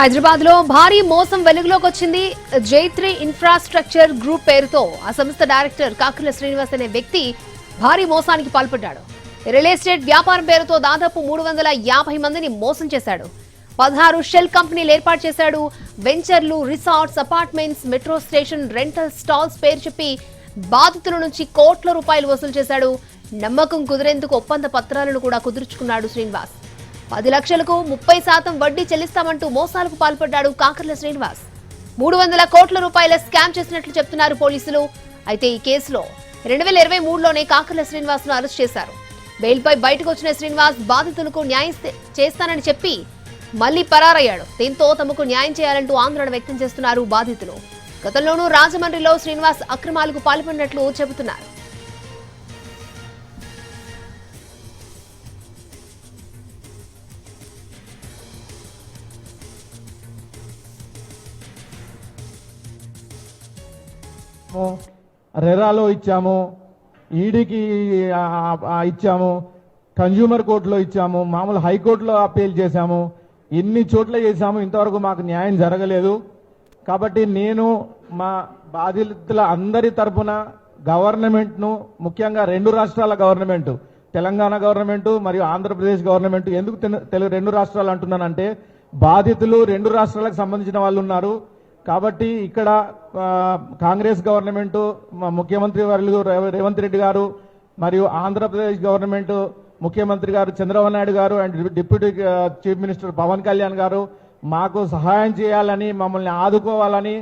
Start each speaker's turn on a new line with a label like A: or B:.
A: హైదరాబాద్లో భారీ మోసం వెలుగులోకి వచ్చింది జైత్రి ఇన్ఫ్రాస్ట్రక్చర్ గ్రూప్ పేరుతో. ఆ సంస్థ డైరెక్టర్ కాకుల శ్రీనివాస్ అనే వ్యక్తి భారీ మోసానికి పాల్పడ్డాడు. రియల్ ఎస్టేట్ వ్యాపారం పేరుతో దాదాపు మూడు వందల యాభై మందిని మోసం చేశాడు. పదహారు షెల్ కంపెనీలు ఏర్పాటు చేశాడు. వెంచర్లు resorts apartments metro station rental stalls పేరు చెప్పి బాధితుల నుంచి కోట్ల రూపాయలు వసూలు చేశాడు. నమ్మకం కుదిరేందుకు ఒప్పంద పత్రాలను కూడా కుదుర్చుకున్నాడు శ్రీనివాస్. పది లక్షలకు ముప్పై శాతం వడ్డీ చెల్లిస్తామంటూ మోసాలకు పాల్పడ్డాడు కాకర్ల శ్రీనివాస్. మూడు వందల కోట్ల రూపాయల స్కామ్ చేసినట్లు చెప్తున్నారు పోలీసులు. అయితే ఈ కేసులో రెండు వేల ఇరవై మూడులోనే కాకర్ల శ్రీనివాస్ను అరెస్ట్ చేశారు. బెయిల్పై బయటకు వచ్చిన శ్రీనివాస్ బాధితులకు న్యాయం చేస్తానని చెప్పి మళ్ళీ పరారయ్యాడు. దీంతో తమకు న్యాయం చేయాలంటూ ఆందోళన వ్యక్తం చేస్తున్నారు బాధితులు. గతంలోనూ రాజమండ్రిలో శ్రీనివాస్ అక్రమాలకు పాల్పడినట్లు చెబుతున్నారు.
B: రెరాలో ఇచ్చాము. ఈడీకి ఇచ్చాము. కన్జ్యూమర్ కోర్టులో ఇచ్చాము. మామూలు హైకోర్టులో అప్పీల్ చేశాము. ఇన్ని చోట్ల చేశాము. ఇంతవరకు మాకు న్యాయం జరగలేదు. కాబట్టి నేను మా బాధితుల అందరి తరఫున గవర్నమెంట్ను ముఖ్యంగా రెండు రాష్ట్రాల గవర్నమెంట్ తెలంగాణ గవర్నమెంట్ మరియు ఆంధ్రప్రదేశ్ గవర్నమెంట్ ఎందుకు తెలు- రెండు రాష్ట్రాలు అంటున్నానంటే బాధితులు రెండు రాష్ట్రాలకు సంబంధించిన వాళ్ళు ఉన్నారు. కాబట్టి ఇక్కడ కాంగ్రెస్ గవర్నమెంటు ముఖ్యమంత్రి వర్యులు రేవంత్ రెడ్డి గారు మరియు ఆంధ్రప్రదేశ్ గవర్నమెంట్ ముఖ్యమంత్రి garu Chandrababu Naidu garu and deputy chief minister Pawan Kalyan garu మాకు సహాయం చేయాలని మమ్మల్ని ఆదుకోవాలని